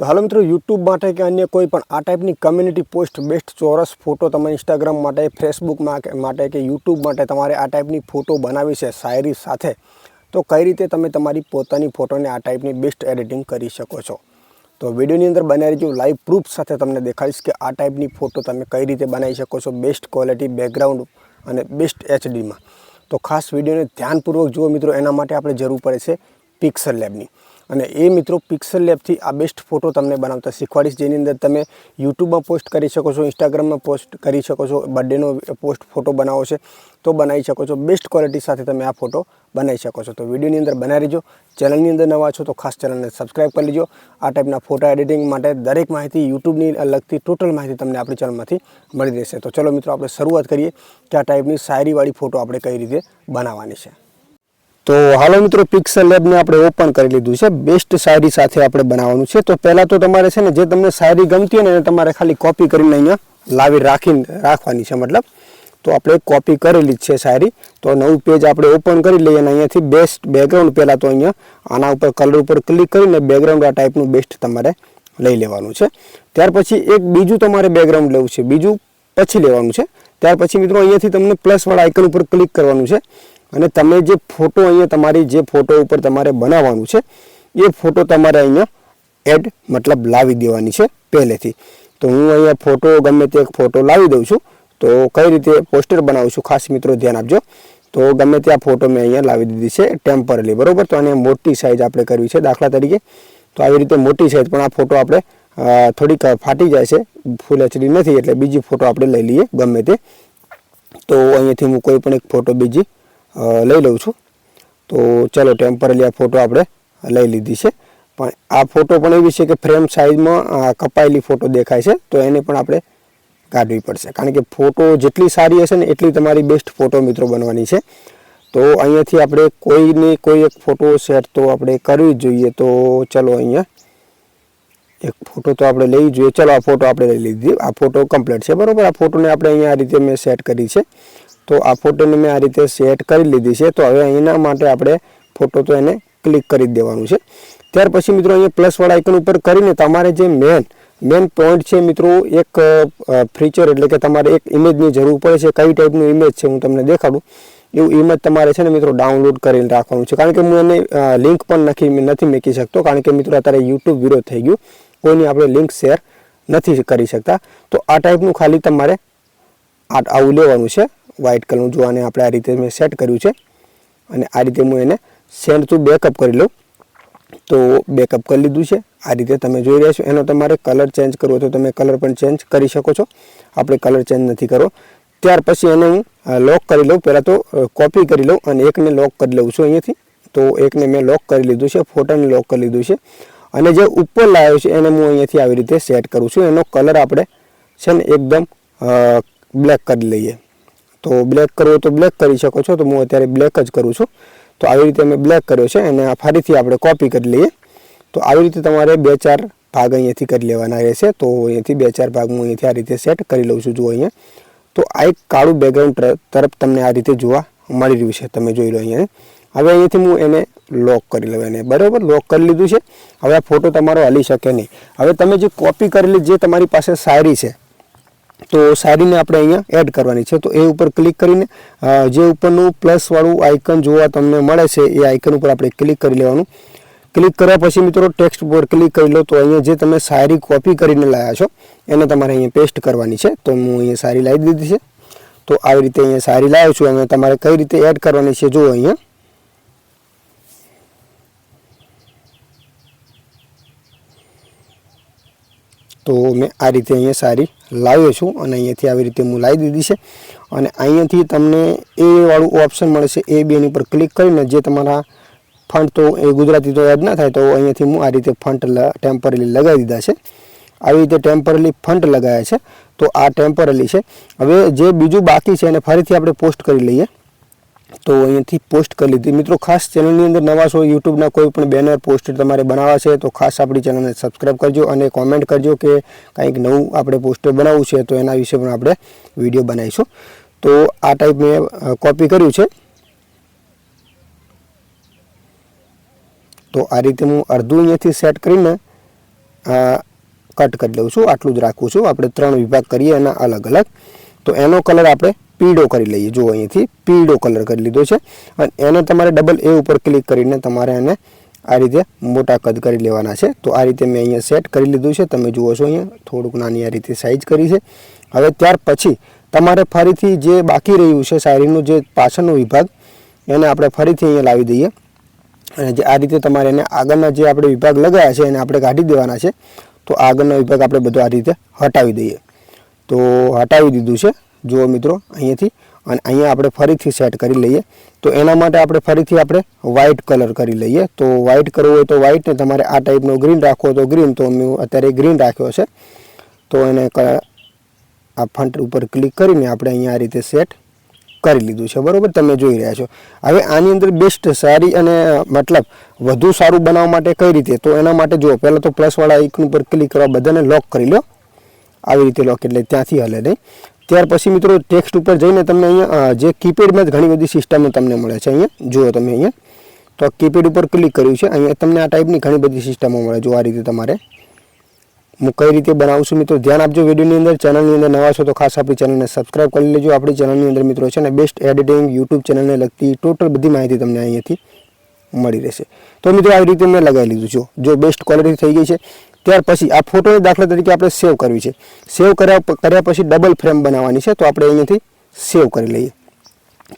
તો હાલો મિત્રો યુટ્યુબ માટે કે અન્ય કોઈ પણ આ ટાઈપની કમ્યુનિટી પોસ્ટ બેસ્ટ ચોરસ ફોટો તમે ઇન્સ્ટાગ્રામ માટે ફેસબુકમાં માટે કે યુટ્યુબ માટે તમારે આ ટાઈપની ફોટો બનાવી છે શાયરી સાથે, તો કઈ રીતે તમે તમારી પોતાની ફોટોને આ ટાઈપની બેસ્ટ એડિટિંગ કરી શકો છો? તો વિડીયોની અંદર બનાવી રહીજો લાઈવ પ્રૂફ સાથે તમને દેખાડીશ કે આ ટાઈપની ફોટો તમે કઈ રીતે બનાવી શકો છો બેસ્ટ ક્વોલિટી બેકગ્રાઉન્ડ અને બેસ્ટ એચડીમાં તો ખાસ વિડીયોને ધ્યાનપૂર્વક જુઓ મિત્રો, એના માટે આપણે જરૂર પડે છે પિક્સલ લેબની અને એ મિત્રો પિક્સલ લેબથી આ બેસ્ટ ફોટો તમને બનાવતા શીખવાડીશ, જેની અંદર તમે યુટ્યુબમાં પોસ્ટ કરી શકો છો ઇન્સ્ટાગ્રામમાં પોસ્ટ કરી શકો છો બર્થડેનો પોસ્ટ ફોટો બનાવો છે, તો બનાવી શકો છો. બેસ્ટ ક્વોલિટી સાથે તમે આ ફોટો બનાવી શકો છો. તો વિડીયોની અંદર બનાવી રહેજો ચેનલની અંદર નવા છો તો ખાસ ચેનલને સબસ્ક્રાઈબ કરી લેજો. આ ટાઈપના ફોટા એડિટિંગ માટે દરેક માહિતી યુટ્યુબની લગતી ટોટલ માહિતી તમને આપણી ચેનલમાંથી મળી રહેશે. તો ચલો મિત્રો, આપણે શરૂઆત કરીએ કે આ ટાઈપની શાયરીવાળી ફોટો આપણે કઈ રીતે બનાવવાની છે. તો હાલો મિત્રો પિક્સલ લેબને આપણે ઓપન કરી લીધું છે. બેસ્ટ શાયરી સાથે આપણે બનાવવાનું છે. તો પહેલાં તો તમારે છે ને, જે તમને શાયરી ગમતી હોય ને, એને તમારે ખાલી કોપી કરીને અહીંયા લાવી રાખીને રાખવાની છે, મતલબ. તો આપણે કોપી કરેલી જ છે શાયરી તો નવું પેજ આપણે ઓપન કરી લઈએ અને અહીંયાથી બેસ્ટ બેકગ્રાઉન્ડ પહેલાં તો અહીંયા આના ઉપર કલર ઉપર ક્લિક કરીને બેકગ્રાઉન્ડ આ ટાઈપનું બેસ્ટ તમારે લઈ લેવાનું છે. ત્યાર પછી એક બીજું તમારે બેકગ્રાઉન્ડ લેવું છે. બીજું પછી લેવાનું છે. ત્યાર પછી મિત્રો અહીંયાથી તમને પ્લસવાળા આઇકન ઉપર ક્લિક કરવાનું છે. અને તમે જે ફોટો અહીંયા તમારી જે ફોટો ઉપર તમારે બનાવવાનું છે, એ ફોટો તમારે અહીંયા એડ મતલબ લાવી દેવાની છે પહેલેથી. તો હું અહીંયા ફોટો, ગમે તે એક ફોટો લાવી દઉં છું, તો કઈ રીતે પોસ્ટર બનાવું છું ખાસ મિત્રો ધ્યાન આપજો. તો ગમે તે આ ફોટો મેં અહીંયા લાવી દીધી છે ટેમ્પરરી, બરાબર? તો આને મોટી સાઇઝ આપણે કરવી છે દાખલા તરીકે. તો આવી રીતે મોટી સાઇઝ પણ આ ફોટો આપણે થોડીક ફાટી જાય છે ફૂલ એચડી નથી એટલે બીજી ફોટો આપણે લઈ લઈએ ગમે તે. તો અહીંયાથી હું કોઈ પણ એક ફોટો બીજી લઈ લઉં છું. તો ચલો ટેમ્પરરી આ ફોટો આપણે લઈ લીધી છે. પણ આ ફોટો પણ એવી છે કે ફ્રેમ સાઇઝમાં કપાયેલી ફોટો દેખાય છે. તો એને પણ આપણે કાઢવી પડશે. કારણ કે ફોટો જેટલી સારી હશે ને એટલી તમારી બેસ્ટ ફોટો મિત્રો બનવાની છે. તો અહીંયાથી આપણે કોઈની કોઈ એક ફોટો સેટ તો આપણે કરવી જોઈએ. તો ચલો અહીંયા એક ફોટો તો આપણે લઈ જોઈએ. ચલો, આ ફોટો આપણે લઈ લીધી. આ ફોટો કમ્પ્લીટ છે, બરાબર? આ ફોટોને આપણે અહીંયા આ રીતે મેં સેટ કરી છે. તો આ ફોટોને મેં આ રીતે સેટ કરી લીધી છે. તો હવે એના માટે આપણે ફોટો તો એને ક્લિક કરી દેવાનું છે. ત્યાર પછી મિત્રો, અહીંયા પ્લસવાળા આઇકન ઉપર કરીને તમારે જે મેન મેન પોઈન્ટ છે મિત્રો, એક ફીચર એટલે કે તમારે એક ઇમેજની જરૂર પડે છે. કઈ ટાઈપનું ઇમેજ છે, હું તમને દેખાડું. એવું ઇમેજ તમારે છે ને મિત્રો ડાઉનલોડ કરીને રાખવાનું છે. કારણ કે હું એને લિંક પણ નથી નથી મૂકી શકતો. કારણ કે મિત્રો, અત્યારે યુટ્યુબ વિરોધ થઈ ગયું. કોઈની આપણે લિંક શેર નથી કરી શકતા. તો આ ટાઈપનું ખાલી તમારે આ આવું લેવાનું છે. વ્હાઇટ કલરનું જો આને આપણે આ રીતે મેં સેટ કર્યું છે. અને આ રીતે હું એને સેન્ડ ટુ બેકઅપ કરી લઉં. તો બેકઅપ કરી લીધું છે. આ રીતે તમે જોઈ રહ્યા છો. એનો તમારે કલર ચેન્જ કરવો તો તમે કલર પણ ચેન્જ કરી શકો છો. આપણે કલર ચેન્જ નથી કરવો. ત્યાર પછી એને હું લોક કરી લઉં. પહેલાં તો કોપી કરી લઉં અને એકને લોક કરી લઉં છું અહીંયાથી. તો એકને મેં લોક કરી લીધું છે. ફોટાને લોક કરી લીધું છે. અને જે ઉપર લાવ્યો છે એને હું અહીંયાથી આવી રીતે સેટ કરું છું. એનો કલર આપણે છે ને એકદમ બ્લેક કરી લઈએ. તો બ્લેક કરવો તો બ્લેક કરી શકો છો. તો હું અત્યારે બ્લેક જ કરું છું. તો આવી રીતે મેં બ્લેક કર્યો છે અને ફરીથી આપણે કોપી કરી લઈએ. તો આવી રીતે તમારે બે ચાર ભાગ અહીંયાથી કરી લેવાના રહેશે. તો અહીંયાથી બે ચાર ભાગ હું અહીંયાથી આ રીતે સેટ કરી લઉં છું. જુઓ અહીંયા. તો આ એક કાળું બેકગ્રાઉન્ડ તરફ તમને આ રીતે જોવા મળી રહ્યું છે. તમે જોઈ લો અહીંયા. હવે અહીંયાથી હું એને લોક કરી લેવાની બરાબર લોક કરી લીધું છે. હવે આ ફોટો તમારો હલી શકે નહીં. હવે તમે જે કોપી કરેલી જે તમારી પાસે શાયરી છે, તો શાયરીને આપણે અહીંયા એડ કરવાની છે. તો એ ઉપર ક્લિક કરીને જે ઉપરનું પ્લસવાળું આઇકન જોવા તમને મળે છે, એ આઇકન ઉપર આપણે ક્લિક કરી લેવાનું. ક્લિક કર્યા પછી મિત્રો ટેક્સ્ટ ઉપર ક્લિક કરી લો, તો અહીંયા જે તમે શાયરી કોપી કરીને લાવ્યા છો, એને તમારે અહીંયા પેસ્ટ કરવાની છે. તો હું અહીંયા શાયરી લાવી દીધી છે. તો આવી રીતે અહીંયા શાયરી લાવ્યો છું. અને તમારે કઈ રીતે એડ કરવાની છે જો અહીંયા. તો મેં આ રીતે અહીંયા સારી લાવ્યો છું અને અહીંયાથી આવી રીતે હું લાવી દીધી છે. અને અહીંયાથી તમને એ વાળું ઓપ્શન મળે છે એ બેની ઉપર ક્લિક કરીને જે તમારા ફંડ તો એ ગુજરાતી તો યાદ ના થાય તો અહીંયાથી હું આ રીતે ફંડ ટેમ્પરરી લગાવી દીધા છે. આવી રીતે ટેમ્પરરી ફંડ લગાવ્યા છે. તો આ ટેમ્પરરી છે. હવે જે બીજું બાકી છે એને ફરીથી આપણે પોસ્ટ કરી લઈએ. તો અહીંયાથી પોસ્ટ કરી લીધી. મિત્રો, ખાસ ચેનલની અંદર નવા છો યુટ્યુબના કોઈ પણ બેનર પોસ્ટર તમારે બનાવવા છે, તો ખાસ આપણી ચેનલને સબસ્ક્રાઈબ કરજો અને કોમેન્ટ કરજો કે કંઈક નવું આપણે પોસ્ટર બનાવવું છે, તો એના વિશે પણ આપણે વીડિયો બનાવીશું. તો આ ટાઈપ મેં કોપી કર્યું છે. તો આ રીતે હું અડધું અહીંયાથી સેટ કરીને કટ કરી લઉં છું. આટલું જ રાખું છું. આપણે ત્રણ વિભાગ કરીએ એના અલગ અલગ તો એનો કલર આપણે પીળો કરી લઈએ. જો અહીંથી પીળો કલર કરી લીધો છે. અને એને તમારે ડબલ એ ઉપર ક્લિક કરીને તમારે એને આ રીતે મોટા કદ કરી લેવાના છે. તો આ રીતે મેં અહીંયા સેટ કરી લીધું છે. તમે જુઓ છો અહીંયા થોડુંક નાની આ રીતે સાઇઝ કરી છે. હવે ત્યાર પછી તમારે ફરીથી જે બાકી રહ્યું છે શાયરીનો જે પાછળનો વિભાગ, એને આપણે ફરીથી અહીંયા લાવી દઈએ. અને જે આ રીતે તમારે એને આગળના જે આપણે વિભાગ લગાવ્યા છે એને આપણે કાઢી દેવાના છે. તો આગળનો વિભાગ આપણે બધો આ રીતે હટાવી દઈએ. તો હટાવી દીધું છે. જુઓ મિત્રો, અહીંયાથી અને અહીંયા આપણે ફરીથી સેટ કરી લઈએ. તો એના માટે આપણે ફરીથી આપણે વ્હાઇટ કલર કરી લઈએ. તો વ્હાઇટ કરવું હોય તો વ્હાઇટ ને તમારે આ ટાઈપનો ગ્રીન રાખવો તો ગ્રીન તો મેં અત્યારે ગ્રીન રાખ્યો છે. તો એને આ ફંટ ઉપર ક્લિક કરીને આપણે અહીંયા આ રીતે સેટ કરી લીધું છે. બરાબર? તમે જોઈ રહ્યા છો. હવે આની અંદર બેસ્ટ સારી અને મતલબ વધુ સારું બનાવવા માટે કઈ રીતે? તો એના માટે જુઓ, પહેલાં તો પ્લસવાળા આઇકન ઉપર ક્લિક કરવા બધાને લોક કરી લો આવી રીતે લોક એટલે ત્યાંથી હલે નહીં. ત્યાર પછી મિત્રો ટેક્સ્ટ ઉપર જઈને તમને અહીંયા જે કીપેડમાં જ ઘણી બધી સિસ્ટમો તમને મળે છે અહીંયા. જુઓ તમે અહીંયા. તો કીપેડ ઉપર ક્લિક કર્યું છે. અહીંયા તમને આ ટાઈપની ઘણી બધી સિસ્ટમો મળે. જો આ રીતે તમારે. હું કઈ રીતે બનાવું છું મિત્રો? ધ્યાન આપજો વિડીયોની અંદર. ચેનલની અંદર નવા છો તો ખાસ આપણી ચેનલને સબસ્ક્રાઇબ કરી લેજો. આપણી ચેનલની અંદર મિત્રો છે ને બેસ્ટ એડિટિંગ યુટ્યુબ ચેનલને લગતી ટોટલ બધી માહિતી તમને અહીંયાથી મળી રહેશે. તો મિત્રો આવી રીતે મેં લગાવી લીધું છું. જો બેસ્ટ ક્વોલિટી થઈ ગઈ છે ત્યાર પછી આ ફોટોને દાખલા તરીકે આપણે સેવ કરવી છે. સેવ કર્યા કર્યા પછી ડબલ ફ્રેમ બનાવવાની છે, તો આપણે અહીંયાથી સેવ કરી લઈએ.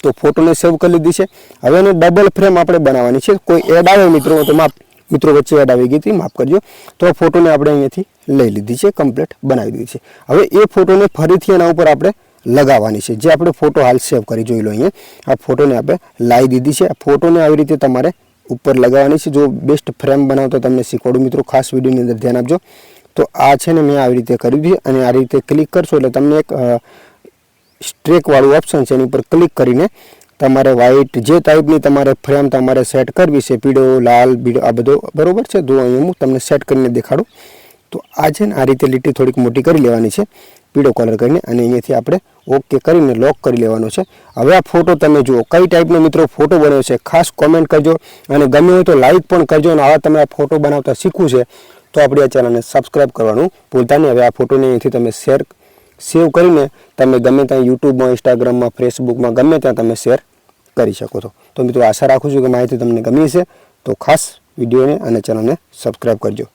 તો ફોટોને સેવ કરી લીધી છે. હવે એને ડબલ ફ્રેમ આપણે બનાવવાની છે. કોઈ એડ આવે મિત્રો, તો માફ મિત્રો વચ્ચે એડ આવી ગઈ હતી, માફ કરજો. તો ફોટોને આપણે અહીંયાથી લઈ લીધી છે, કમ્પ્લીટ બનાવી દીધી છે. હવે એ ફોટોને ફરીથી એના ઉપર આપણે લગાવવાની છે. જે આપણે ફોટો હાલ સેવ કરી જોઈ લો અહીંયા. આ ફોટોને આપણે લાવી દીધી છે. આ ફોટોને આવી રીતે તમારે ઉપર લગાવવાની છે. જો બેસ્ટ ફ્રેમ બનાવતો તમને શીખવાડું. મિત્રો, ખાસ વિડીયોની અંદર ધ્યાન આપજો. તો આ છે ને મેં આવી રીતે કરી છે અને આ રીતે ક્લિક કરશો એટલે તમને એક સ્ટ્રેકવાળું ઓપ્શન છે એની ઉપર ક્લિક કરીને તમારે વ્હાઇટ જે ટાઈપની તમારે ફ્રેમ તમારે સેટ કરવી છે, પીળો, લાલ બીડો આ બધો બરોબર છે? જો અહીં હું તમને સેટ કરીને દેખાડું. તો આ છે ને આ રીતે લીટી થોડીક મોટી કરી લેવાની છે. પીળો કલર કરીને અને અહીંયાથી આપણે ઓકે કરીને લોક કરી લેવાનો છે. હવે આ ફોટો તમે જુઓ. કઈ ટાઈપનો મિત્રો ફોટો બન્યો છે? ખાસ કોમેન્ટ કરજો અને ગમે હોય તો લાઈક પણ કરજો અને આવા તમે આ ફોટો બનાવતા શીખવું છે, તો આપણી આ ચેનલને સબસ્ક્રાઈબ કરવાનું ભૂલતા નહીં. હવે આ ફોટોને અહીંથી તમે શેર સેવ કરીને તમે ગમે ત્યાં યુટ્યુબમાં ઇન્સ્ટાગ્રામમાં ફેસબુકમાં ગમે ત્યાં તમે શેર કરી શકો છો. તો મિત્રો આશા રાખું છું કે માહિતી તમને ગમી હશે. તો ખાસ વિડીયોને અને ચેનલને સબસ્ક્રાઈબ કરજો.